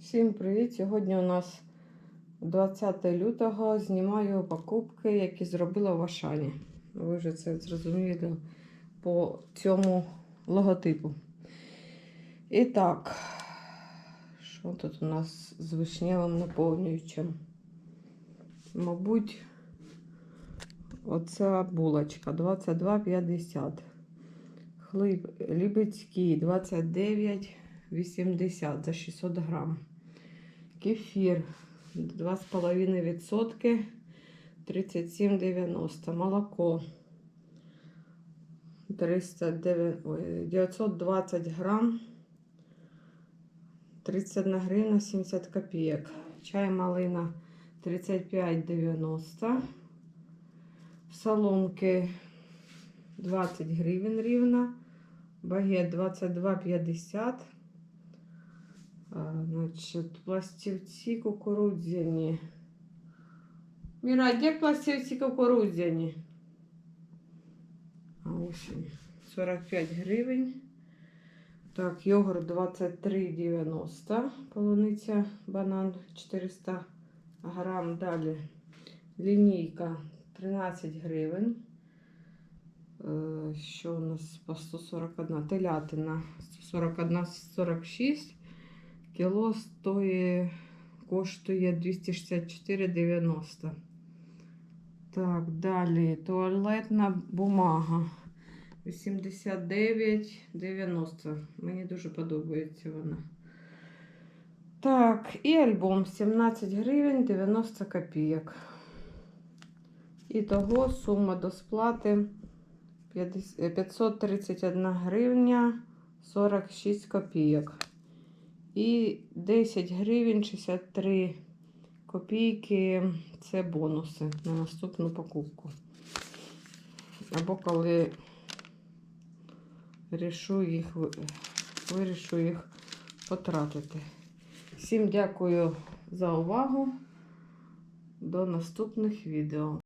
Всім привіт! Сьогодні у нас 20 лютого знімаю покупки, які зробила в Ашані. Ви вже це зрозуміли по цьому логотипу. І так, що тут у нас з вишневим наповнюючим? Мабуть, оця булочка 22,50. Хліб Лібецький 29,80 за 600 грам. Кефір 2,5%, 37,90. Молоко 309, ой, 920 грам, 31 гривна 70 копійок. Чай малина 35,90. Соломки 20 гривень рівно. Багет 22,50. А, Значить, пластівці кукурудзяні. Міра, де пластівці кукурудзяні? А ось вони. 45 гривень. Так, йогурт 23,90. Полуниця, банан 400 грам. Далі лінійка 13 гривень. Е, Що у нас по 141? Телятина 141,46. Кіло стоїть, коштує 264,90. Так, далі туалетна бумага 89,90. Мені дуже подобається вона. Так, і альбом 17 гривень 90 копійок. І того сума до сплати 531 гривня 46 копійок. І 10 гривень 63 копійки це бонуси на наступну покупку. Або коли вирішу їх, вирішу їх потратити. Всім дякую за увагу. До наступних відео.